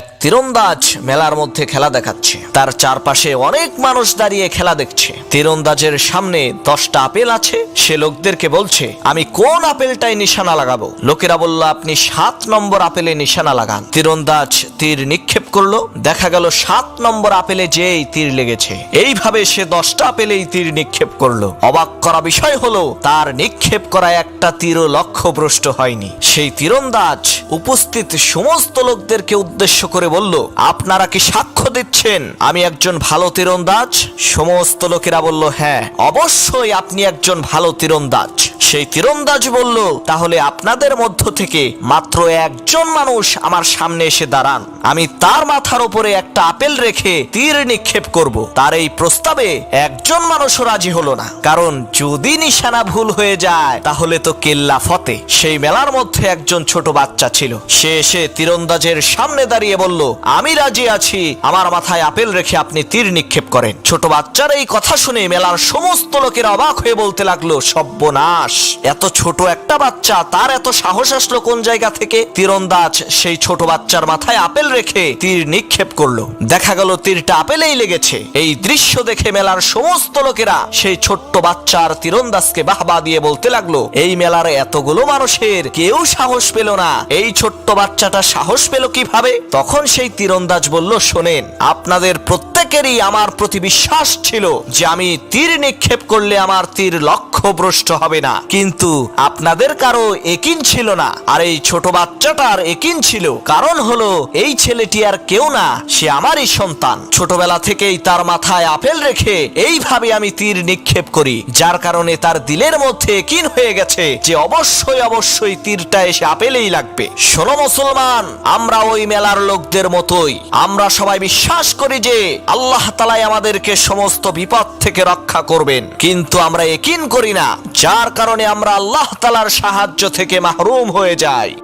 এক তীরন্দাজ মেলার মধ্যে খেলা দেখাচ্ছে। তার চারপাশে অনেক মানুষ দাঁড়িয়ে খেলা দেখছে। তীরন্দাজের সামনে দশটা আপেল আছে। সে লোকদেরকে বলছে, আমি কোন আপেলটাই নিশানা লাগাবো? লোকেরা বলল, আপনি সাত নম্বর আপেলে নিশানা লাগান। তীরন্দাজ তীর নিক্ষেপ করল। দেখা গেল, সাত নম্বর আপেলে যেই তীর লেগেছে। এইভাবে সে দশটা আপেলেই তীর নিক্ষেপ করল। অবাক করা বিষয় হলো, তার নিক্ষেপ করা একটা তীরও লক্ষ্যভ্রষ্ট হয়নি। সেই তীরন্দাজ উপস্থিত সমস্ত লোকদেরকে উদ্দেশ্য করে বলল, আপনারা কি সাক্ষ্য দিচ্ছেন? আমি একজন ভালো তীরন্দাজ। সমস্ত লোকেরা বলল হ্যাঁ অবশ্যই আপনি একজন ভালো তীরন্দাজ। সেই তীরন্দাজ বলল, তাহলে আপনাদের মধ্য থেকে মাত্র একজন মানুষ আমার সামনে এসে দাঁড়ান। আমি তার মাথার উপরে একটা আপেল রেখে তীর নিক্ষেপ করব। তার এই প্রস্তাবে একজন মানুষও রাজি হলো না। কারণ যদি নিশানা ভুল হয়ে যায়, তাহলে তো কেল্লা ফতে। সেই মেলার মধ্যে একজন ছোট বাচ্চা ছিল। সে এসে তীরন্দাজের সামনে দাঁড়িয়ে বলল, আমি রাজি আছি। আমার মাথায় আপেল রেখে আপনি তীর নিক্ষেপ করেন। ছোট বাচ্চার এই কথা শুনে মেলার সমস্ত লোকের অবাক হয়ে বলতে লাগল, সব্যনাশ! এত ছোট একটা বাচ্চা, তার এত সাহস আসলো কোন জায়গা থেকে? তীরন্দাজ সেই ছোট বাচ্চার মাথায় আপেল রেখে তীর নিক্ষেপ করল। দেখা গেল তীরটা আপেলেই লেগেছে। এই দৃশ্য দেখে মেলার সমস্ত লোকেরা সেই ছোট্ট বাচ্চার তীরন্দাজকে বাহবা দিয়ে বলতে লাগল, এই মেলার এতগুলো মানুষের কেউ সাহস পেল না। এই ছোট্ট বাচ্চাটা সাহস পেল কীভাবে? তখন সেই তীরন্দাজ বলল, শোনেন, আপনাদের প্রত্যেকেরই আমার প্রতি বিশ্বাস ছিল যে আমি তীর নিক্ষেপ করলে আমার তীর লক্ষ্যভ্রষ্ট হবে না। কিন্তু আপনাদের কারও একিন ছিল না, আর এই ছোট বাচ্চাটার একিন ছিল। কারণ হলো, এই ছেলেটি আর কেউ না, সে আমারই সন্তান। ছোটবেলা থেকেই তার মাথায় আপেল রেখে এইভাবে আমি তীর নিক্ষেপ করি, যার কারণে তার দিলের মধ্যে একিন হয়ে গেছে যে অবশ্যই অবশ্যই তীরটা এসে আপেলেই লাগবে। শোনো মুসলমান, আমরা ওই মেলার লোকদের মতোই। আমরা সবাই বিশ্বাস করি যে আল্লাহ তালাই আমাদেরকে সমস্ত বিপদ থেকে রক্ষা করবেন। কিন্তু আমরা একিন করি না। যার কারণে আমরা আল্লাহ তালার সাহায্য থেকে মাহরুম হয়ে যাই।